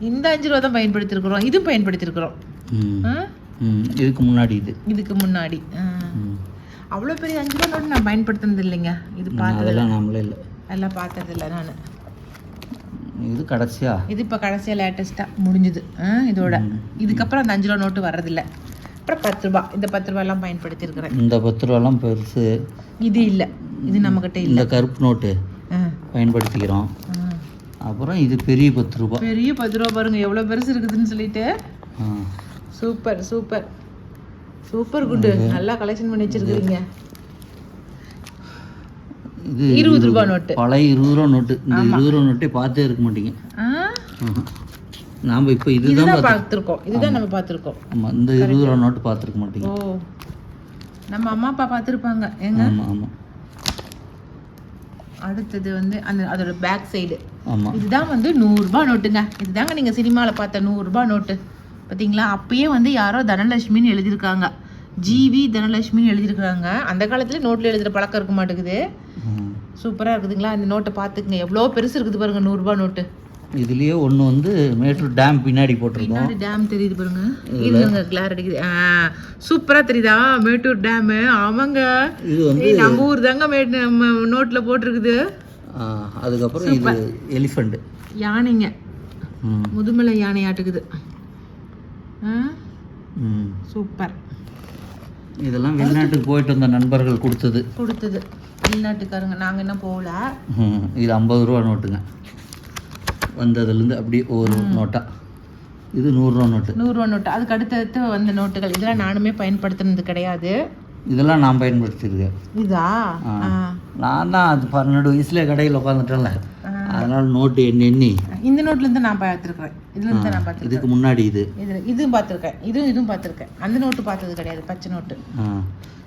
Speaker 1: இந்த அஞ்சு ரூபா தான் பயன்படுத்தியிருக்கிறோம். இதுவும் பயன்படுத்தியிருக்கிறோம்.
Speaker 2: இதுக்கு முன்னாடி இது.
Speaker 1: இதுக்கு முன்னாடி. அவ்வளோ பெரிய அஞ்சு ரூபா நோட்டு நான் பயன்படுத்தினது இல்லைங்க. இது பார்த்தது
Speaker 2: அதெல்லாம் நம்மளே இல்லை.
Speaker 1: எல்லாம் பார்த்தது இல்லை நான்.
Speaker 2: இது கடைசியா?
Speaker 1: இது இப்போ கடைசியாக லேட்டஸ்ட்டாக முடிஞ்சுது. இதோட. இதுக்கப்புறம் அந்த அஞ்சு ரூபா நோட்டு வர்றதில்ல. அப்புறம் பத்து ரூபா. இந்த பத்து ரூபாயெல்லாம் பயன்படுத்தியிருக்கிறேன்.
Speaker 2: இந்த பத்து ரூபாலாம் பெருசு.
Speaker 1: இது இல்லை. இது நம்மக்கிட்ட இல்லை.
Speaker 2: இந்த கருப்பு நோட்டு பயன்படுத்திக்கிறோம். அப்புறம் இது பெரிய பத்து ரூபா.
Speaker 1: பெரிய பத்து ரூபா பாருங்க. எவ்வளோ பெருசு இருக்குதுன்னு சொல்லிட்டு. Super super. Super good. நல்லா கலெக்ஷன் பண்ணி வச்சிருக்கிறீங்க.
Speaker 2: இது
Speaker 1: இருபது ரூபா நோட்டு.
Speaker 2: பழைய இருபது ரூபா நோட்டு. இந்த இருபது ரூபா நோட்டே பார்த்தே இருக்க மாட்டீங்க. நாம இப்போ இதுதான்
Speaker 1: பார்த்துருக்கோம். இதுதான் நம்ம பார்த்துருக்கோம்.
Speaker 2: ஆமாம் இந்த இருபது ரூபா நோட்டு பார்த்துருக்க மாட்டீங்க.
Speaker 1: ஓ. நம்ம அம்மா அப்பா பார்த்துருப்பாங்க. ஏங்க?
Speaker 2: ஆமாம் ஆமாம்
Speaker 1: அடுத்தது வந்து அந்த அதோட பேக் சைடு
Speaker 2: ஆமாம்
Speaker 1: இதுதான் வந்து நூறுரூபா நோட்டுங்க. இதுதாங்க நீங்கள் சினிமாவில் பார்த்த நூறுரூபா நோட்டு. பார்த்தீங்களா அப்பயே வந்து யாரோ தனலட்சுமின்னு எழுதியிருக்காங்க. ஜிவி தனலட்சுமின்னு எழுதியிருக்காங்க. அந்த காலத்துல நோட்டில் எழுதுகிற பழக்கம் இருக்க மாட்டேங்குது. சூப்பராக இருக்குதுங்களா? இந்த நோட்டை பார்த்துக்குங்க. எவ்வளோ பெருசு இருக்குது பாருங்க நூறுரூபா நோட்டு.
Speaker 2: இதுலயே ஒன்று வந்து மேட்டூர் டேம் பின்னாடி போட்டிருக்கோம்.
Speaker 1: டேம் தெரியுது பாருங்க. இருங்க கிளார் அடிக்குது ஆ சூப்பரா தெரியுதா? மேட்டூர் டேம். ஆமாங்க
Speaker 2: இது வந்து
Speaker 1: நம்ம ஊர் தாங்க மேட்டு நம்ம நோட்ல போட்டிருக்குது.
Speaker 2: அதுக்கப்புறம் இது எலிஃபண்ட்.
Speaker 1: யானைங்க. முதுமலை யானை ஆட்டுக்குது சூப்பர்.
Speaker 2: இதெல்லாம் வெளிநாட்டுக்கு போயிட்டு வந்த நண்பர்கள் கொடுத்தது.
Speaker 1: கொடுத்தது. வெளிநாட்டுக்காரங்க. நாங்க என்ன போகல.
Speaker 2: இது ஐம்பது ரூபா நோட்டுங்க. வந்ததுலேருந்து அப்படியே ஒரு நோட்டா. இது நூறுரூவா நோட்டு.
Speaker 1: நூறுரூவா நோட்டு. அதுக்கு அடுத்தடுத்து வந்த நோட்டுகள். இதெல்லாம் நானுமே பயன்படுத்தினது கிடையாது.
Speaker 2: இதெல்லாம் நான் பயன்படுத்தியிருக்கேன்.
Speaker 1: இதா.
Speaker 2: நான் தான் அது பன்னெண்டு வயசுல கடையில் உட்காந்துட்டேன்ல. அதனால நோட்டு எண்ணி எண்ணி.
Speaker 1: இந்த நோட்ல இருந்து நான் பார்த்துருக்கேன் இதுல இருந்து நான் பார்த்துருக்கேன்
Speaker 2: இதுக்கு முன்னாடி இது.
Speaker 1: இது இதுவும் பார்த்துருக்கேன். இதுவும் இதுவும் பார்த்துருக்கேன். அந்த நோட்டு பார்த்தது கிடையாது. பச்சை நோட்டு.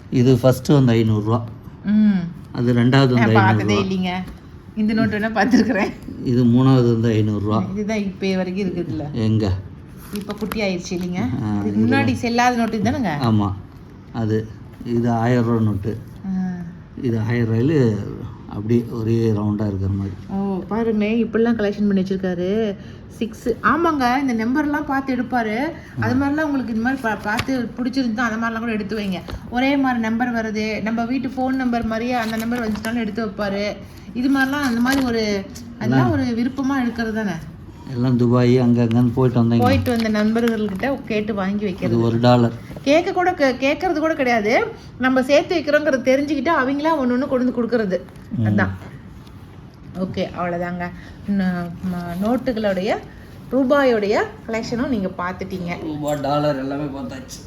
Speaker 2: இது ஃபஸ்ட்டு வந்து ஐநூறுரூவா.
Speaker 1: ம்.
Speaker 2: அது ரெண்டாவது வந்து ஐநூறுரூவா.
Speaker 1: இல்லைங்க. இந்த நோட்டு வேணா பார்த்துருக்குறேன்.
Speaker 2: இது மூணாவது வந்து ஐநூறுரூவா.
Speaker 1: இதுதான் இப்போ வரைக்கும் இருக்குதுல்ல.
Speaker 2: எங்கே?
Speaker 1: இப்போ குட்டி ஆயிடுச்சு இல்லைங்க முன்னாடி செல்லாத நோட்டு தானேங்க
Speaker 2: ஆமாம் அது இது ஆயிரம் ரூபா நோட்டு. இது ஆயிரம் ரூபாயில் அப்படியே ஒரே ரவுண்டாக இருக்கிற மாதிரி.
Speaker 1: ஓ பாருங்க இப்படிலாம் கலெக்ஷன் பண்ணி வச்சிருக்காரு. சிக்ஸ் ஆமாங்க இந்த நம்பர்லாம் பார்த்து எடுப்பாரு. அது மாதிரிலாம் உங்களுக்கு இந்த மாதிரி பா- பார்த்து பிடிச்சிருந்தா அந்த மாதிரிலாம் கூட எடுத்து வைங்க. ஒரே மாதிரி நம்பர் வருது. நம்ம வீட்டு ஃபோன் நம்பர் மாதிரியே அந்த நம்பர் வந்துட்டாலும் எடுத்து வைப்பாரு. இது மாதிரிலாம் அந்த மாதிரி ஒரு அதெல்லாம் ஒரு விருப்பமா எடுக்கிறது தானே?
Speaker 2: எல்லாம் துபாய் அங்கே அங்கேன்னு போயிட்டு வந்தீங்க.
Speaker 1: போயிட்டு வந்த நண்பர்கள்கிட்ட கேட்டு வாங்கி வைக்கிறது.
Speaker 2: இது ஒரு டாலர்.
Speaker 1: கேட்க கூட கேட்கறது கூட கிடையாது. நம்ம சேர்த்து வைக்கிறோங்கிறத தெரிஞ்சுக்கிட்டு அவங்களா ஒன்று ஒன்று கொண்டு கொடுக்கறது. அதான். ஓகே அவ்வளோதாங்க. நோட்டுகளுடைய ரூபாயோடைய கலெக்ஷனும் நீங்கள் பார்த்துட்டீங்க.
Speaker 2: ரூபா டாலர் எல்லாமே பார்த்தாச்சு.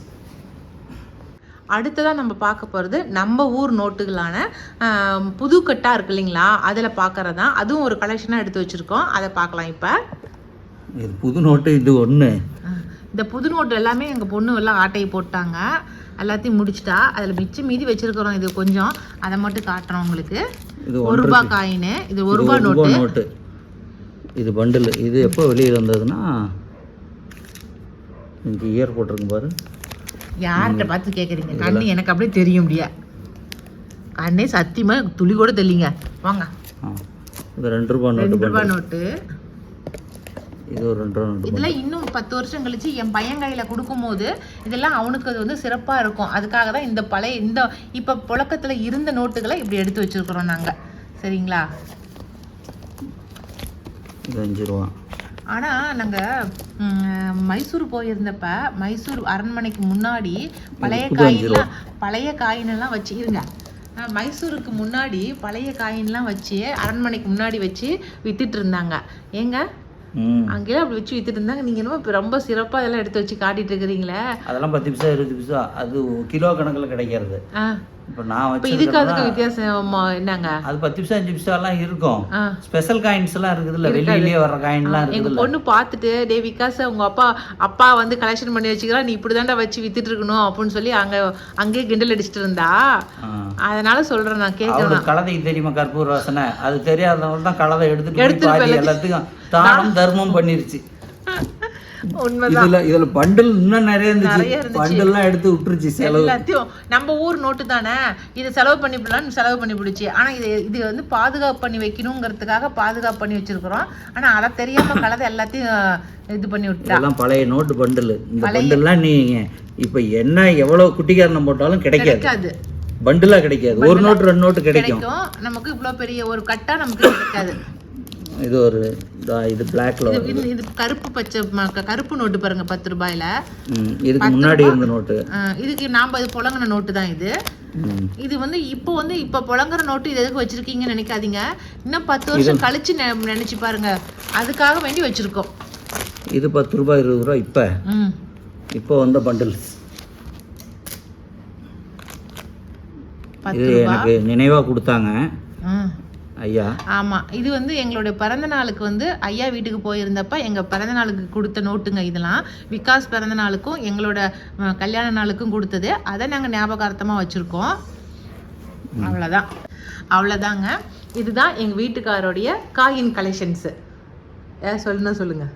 Speaker 1: அடுத்ததாக நம்ம பார்க்க போகிறது நம்ம ஊர் நோட்டுகளான ஆம், புதுக்கட்டா இருக்கு இல்லைங்களா? அதில் பார்க்கறது. தான் அதுவும் ஒரு கலெக்ஷனாக எடுத்து வச்சுருக்கோம். அதை பார்க்கலாம் இப்போ.
Speaker 2: இது புது நோட்டு இது ஒன்று
Speaker 1: இந்த புது நோட்டு எல்லாமே எங்கள் பொண்ணு எல்லாம் ஆட்டையை போட்டாங்க. எல்லாத்தையும் முடிச்சிட்டா. அதில் மிச்சம் மீதி வச்சிருக்கிறோம் இது கொஞ்சம். அதை மட்டும் காட்டுறோம் உங்களுக்கு.
Speaker 2: இது
Speaker 1: ஒரு ரூபாய் காயின். இது ஒரு
Speaker 2: ஒரு
Speaker 1: நோட்டு
Speaker 2: ரூபா நோட்டு. இது பண்டில் இது எப்போ வெளியில் வந்ததுன்னா இங்கே இயர் போட்டிருக்கு பாரு.
Speaker 1: யார்கிட்ட பார்த்து கேட்குறீங்க கண்ணு எனக்கு அப்படியே தெரிய முடியா கண்ணே சத்தியமா துளி கூட தெரியலங்க. வாங்க.
Speaker 2: இது ரெண்டு ரூபா நோட்டு
Speaker 1: ரெண்டு ரூபாய் நோட்டு.
Speaker 2: இது ஒரு ரெண்டு ரூபா நோட்டு
Speaker 1: இதெல்லாம் இன்னும் பத்து வருஷம் கழிச்சு என் பையன் கையில கொடுக்கும்போது இதெல்லாம் அவனுக்கு அது வந்து சிறப்பா இருக்கும். அதுக்காக தான் இந்த பழைய இந்த இப்ப புழக்கத்துல இருந்த நோட்டுகளை இப்படி எடுத்து வச்சிருக்கிறோம் நாங்க. சரிங்களா?
Speaker 2: இது அஞ்சு ரூபா.
Speaker 1: மைசூர் போயிருந்தப்ப மைசூர் அரண்மனைக்கு முன்னாடி பழைய காயின்லாம் பழைய காயினெல்லாம் வச்சு இருங்க. மைசூருக்கு முன்னாடி பழைய காயின்லாம் வச்சு அரண்மனைக்கு முன்னாடி வச்சு வித்துட்டு இருந்தாங்க. ஏங்க?
Speaker 2: ம்.
Speaker 1: அங்கேயும் அப்படி வச்சு வித்துட்டு இருந்தாங்க. நீங்க இப்ப ரொம்ப சிறப்பா இதெல்லாம் எடுத்து வச்சு காட்டிட்டு இருக்கிறீங்களே.
Speaker 2: அதெல்லாம் பத்து பைசா இருபது பைசா அது கிலோ கணக்கில் கிடைக்கிறது. இப்போ நான்
Speaker 1: இப்ப இதுக்கு அதுக்கு
Speaker 2: வச்சு
Speaker 1: வித்தியாசம் என்னங்க?
Speaker 2: அது பத்து பைசா அஞ்சு பைசாலாம் இருக்கும்.
Speaker 1: ஆ.
Speaker 2: ஸ்பெஷல் காயின்ஸ் எல்லாம் இருக்குதுல்ல வெளியிலேயே வர்ற காயின்லாம்
Speaker 1: எங்க
Speaker 2: இருக்குதுல்ல.
Speaker 1: பொண்ணு பார்த்துட்டு டே விகாஸ் உங்க அப்பா அப்பா வந்து கலெக்ஷன் பண்ணி வச்சுக்கிறா நீ இப்படிதான்டா வச்சு வித்துட்டு இருக்கணும் அப்படின்னு சொல்லி அங்க அங்கேயே கிண்டல் அடிச்சிட்டு இருந்தா. அதனால சொல்றேன் நான் கேட்கணும்
Speaker 2: கலதை தெரியுமா கற்பூர வாசனை அது தெரியாதவங்க தான் கலதை எடுத்துட்டு பாதி எல்லாத்துக்கும் தானம் தர்மம் பண்ணிருச்சு. இதுல இதுல பண்டில் இன்னும் நிறைய இருந்துச்சு. பண்டல்லாம் எடுத்து விட்டுருச்சு செலவு.
Speaker 1: எல்லாத்தையும் நம்ம ஊர் நோட்டு தானே? இது செலவு பண்ணி விடலாம்னு செலவு பண்ணி பிடிச்சி. ஆனா இது இது வந்து பாதுகாப்பு பண்ணி வைக்கணுங்கிறதுக்காக பாதுகாப்பு பண்ணி வச்சிருக்கிறோம். ஆனா அதை தெரியாம கலதை எல்லாத்தையும் இது பண்ணி விட்டா
Speaker 2: இதெல்லாம் பழைய நோட்டு பண்டில் இந்த பண்டல்லாம் நீங்க இப்ப என்ன எவ்வளவு குட்டிக்காரணம் போட்டாலும் கிடைக்காது. பண்டிலா கிடைக்காது. ஒரு நோட்டு ரெண்டு நோட்டு கிடைக்கும்.
Speaker 1: கிடைக்கும். நமக்கு இவ்வளவு பெரிய ஒரு கட்டா நமக்கு கிடைக்காது.
Speaker 2: இது ஒரு இதா, பிளாக்ல
Speaker 1: இது கருப்பு பச்சை கருப்பு நோட்டு பாருங்க பத்து ரூபாயில.
Speaker 2: இதுக்கு முன்னாடி இருந்த நோட்டு
Speaker 1: இதுக்கு நாம இது புழங்கின நோட்டு தான் இது. இது வந்து இப்போ வந்து இப்போ புழங்குற நோட்டு இது எதுக்கு வச்சிருக்கீங்கன்னு நினைக்காதீங்க. இன்னும் பத்து வருஷம் கழிச்சு நினைச்சு பாருங்க. அதுக்காக வேண்டி வச்சிருக்கோம்.
Speaker 2: இது பத்து ரூபாய் இருபது ரூபாய் இப்ப? இப்போ வந்த பண்டில்ஸ்
Speaker 1: பத்து
Speaker 2: இது எனக்கு நினைவா கொடுத்தாங்க. ஐயா.
Speaker 1: ஆமா இது வந்து எங்களுடைய பிறந்த நாளுக்கு வந்து ஐயா வீட்டுக்கு போயிருந்தப்ப எங்க பிறந்த நாளுக்கு கொடுத்த நோட்டுங்க இதெல்லாம். விகாஸ் பிறந்த நாளுக்கும் எங்களோட கல்யாண நாளுக்கும் கொடுத்தது. அதை நாங்க ஞாபகார்த்தமா வச்சிருக்கோம். அவ்வளவுதான். அவ்வளவுதாங்க. இதுதான் எங்க வீட்டுக்காரோடைய காயின் கலெக்ஷன்ஸ் ஏ சொல்லுன்னா சொல்லுங்க.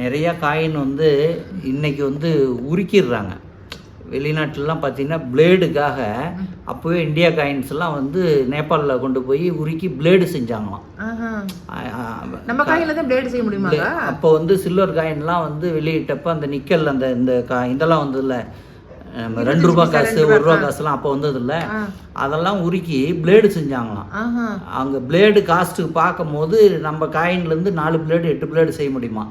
Speaker 2: நிறைய காயின் வந்து இன்னைக்கு வந்து உருக்கிடுறாங்க. வெளிநாட்டிலலாம் பார்த்தீங்கன்னா பிளேடுக்காக அப்போவே இந்தியா காயின்ஸ்லாம் வந்து நேபாளில் கொண்டு போய் உருக்கி பிளேடு செஞ்சாங்களாம்.
Speaker 1: நம்ம காயில தான் பிளேடு செய்ய முடியுமாங்க
Speaker 2: அப்போ வந்து சில்வர் காயின்லாம் வந்து வெளியிட்டப்ப அந்த நிக்கல் அந்த இந்த கா இதெல்லாம் வந்ததுல. நம்ம ரெண்டு ரூபா காசு ஒரு ரூபா காசுலாம் அப்போ வந்ததில்ல. அதெல்லாம் உருக்கி பிளேடு செஞ்சாங்களாம். அங்கே பிளேடு காஸ்ட்டுக்கு பார்க்கும்போது நம்ம காயின்லேருந்து நாலு பிளேடு எட்டு பிளேடு செய்ய முடியுமா?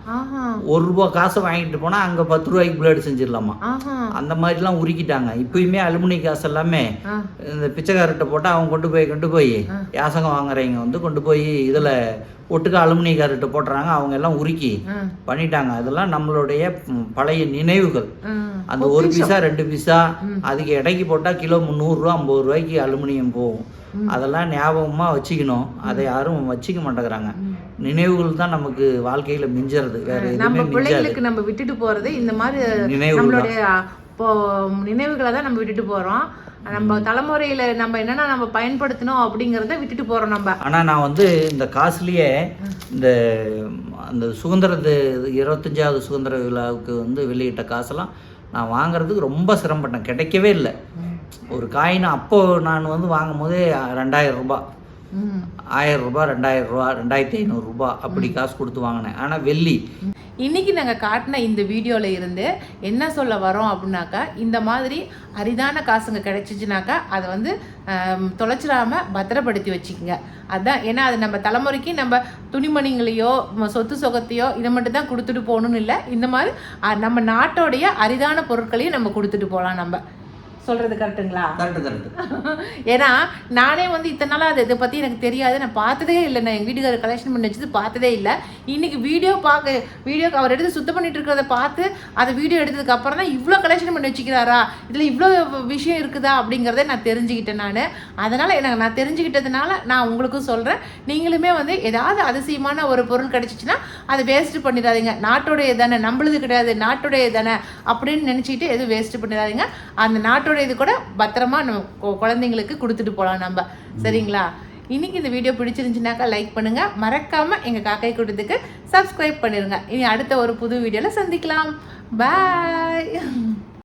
Speaker 2: ஒரு ரூபா காசை வாங்கிட்டு போனால் அங்கே பத்து ரூபாய்க்கு பிளேடு செஞ்சிடலாமா? அந்த மாதிரிலாம் உருக்கிட்டாங்க. இப்பயுமே அலுமினி காசு எல்லாமே. இந்த பிச்சைக்காரர்கிட்ட போட்டால் அவங்க கொண்டு போய் கொண்டு போய் யாசகம் வாங்குறவங்க வந்து கொண்டு போய் இதில் ஒட்டுக்கா அலுமினிக்காரர்கிட்ட போட்டுறாங்க அவங்க எல்லாம் உருக்கி. பண்ணிட்டாங்க. அதெல்லாம் நம்மளுடைய பழைய நினைவுகள். அந்த ஒரு பீஸா ரெண்டு பீஸா அதுக்கு இடைக்கு போட்டால் கிலோ முந்நூறுரூவா ஐம்பது ரூபாய்க்கு அலுமினியம் போகும். அதெல்லாம் ஞாபகமாக வச்சுக்கணும். அதை யாரும் வச்சுக்க மாட்டேங்கிறாங்க. நினைவுகள் தான் நமக்கு வாழ்க்கையில மிஞ்சறது. வேற
Speaker 1: நம்ம
Speaker 2: மிஞ்சாது.
Speaker 1: பிள்ளைங்களுக்கு நம்ம விட்டுட்டு போறது இந்த மாதிரி
Speaker 2: நினைவுகள்
Speaker 1: நம்மளுடைய இப்போ நினைவுகளை தான் நம்ம விட்டுட்டு போறோம். நம்ம தலைமுறையில நம்ம என்னென்ன நம்ம பயன்படுத்தணும் அப்படிங்கறத விட்டுட்டு போறோம் நம்ம.
Speaker 2: ஆனால் நான் வந்து இந்த காசுலேயே இந்த அந்த சுதந்திர இருபத்தஞ்சாவது சுதந்திர விழாவுக்கு வந்து வெளியிட்ட காசெல்லாம் நான் வாங்குறதுக்கு ரொம்ப சிரமப்பட்டேன். கிடைக்கவே இல்லை. ஒரு காயின் அப்போ நான் வந்து வாங்கும் போதே ரெண்டாயிரம் ரூபாய். ஆயிரம் ரூபாய் ரெண்டாயிரம் ரூபா ரெண்டாயிரத்தி ஐநூறுரூபா அப்படி காசு கொடுத்து வாங்கினேன். ஆனால் வெள்ளி.
Speaker 1: இன்னைக்கு நாங்கள் காட்டின இந்த வீடியோவில் இருந்து என்ன சொல்ல வரோம் அப்படின்னாக்கா இந்த மாதிரி அரிதான காசுங்க கிடைச்சிச்சுனாக்கா அதை வந்து ஆம், தொலைச்சிடாம பத்திரப்படுத்தி வச்சுக்கோங்க. அதான் ஏன்னா அது நம்ம தலைமுறைக்கு நம்ம துணிமணிங்களையோ சொத்து சொகத்தையோ இதை மட்டும் தான் கொடுத்துட்டு போகணும்னு இல்லை. இந்த மாதிரி நம்ம நாட்டோடைய அரிதான பொருட்களையும் நம்ம கொடுத்துட்டு போகலாம் நம்ம. சொல்றது கரெக்டுங்களா?
Speaker 2: Correct correct.
Speaker 1: ஏன்னா நானே வந்து இத்தனை நாளாக அது இதை பற்றி எனக்கு தெரியாது. நான் பார்த்ததே இல்லை. நான் எங்கள் வீட்டுக்காரர் கலெக்ஷன் பண்ணி வச்சது பார்த்ததே இல்லை. இன்னைக்கு வீடியோ பார்க்க வீடியோ அவர் எடுத்து சுத்தம் பண்ணிட்டு இருக்கிறத பார்த்து அதை வீடியோ எடுத்ததுக்கு அப்புறம் தான் இவ்வளோ கலெக்ஷன் பண்ணி வச்சுக்கிறாரா? இதில் இவ்வளோ விஷயம் இருக்குதா? அப்படிங்கிறத நான் தெரிஞ்சுக்கிட்டேன் நான். அதனால் எனக்கு நான் தெரிஞ்சுக்கிட்டதுனால நான் உங்களுக்கும் சொல்கிறேன் நீங்களுமே வந்து ஏதாவது அதிசயமான ஒரு பொருள் கிடைச்சிச்சுன்னா அதை வேஸ்ட் பண்ணிடாதீங்க. நாட்டோடைய தானே. நம்மளுது கிடையாது. நாட்டுடைய தானே. அப்படின்னு நினச்சிக்கிட்டு எதுவும் வேஸ்ட் பண்ணிடாதீங்க. அந்த நாட்டோட இது கூட பத்திரமா நம்ம குழந்தைங்களுக்கு கொடுத்துட்டு போகலாம் நம்ம. சரிங்களா? இன்னைக்கு இந்த வீடியோ பிடிச்சிருந்துச்சுனாக்கா லைக் பண்ணுங்க. மறக்காம எங்க காக்கை கூட்டத்துக்கு சப்ஸ்கிரைப் பண்ணிருங்க. இனி அடுத்த ஒரு புது வீடியோல சந்திக்கலாம். பாய்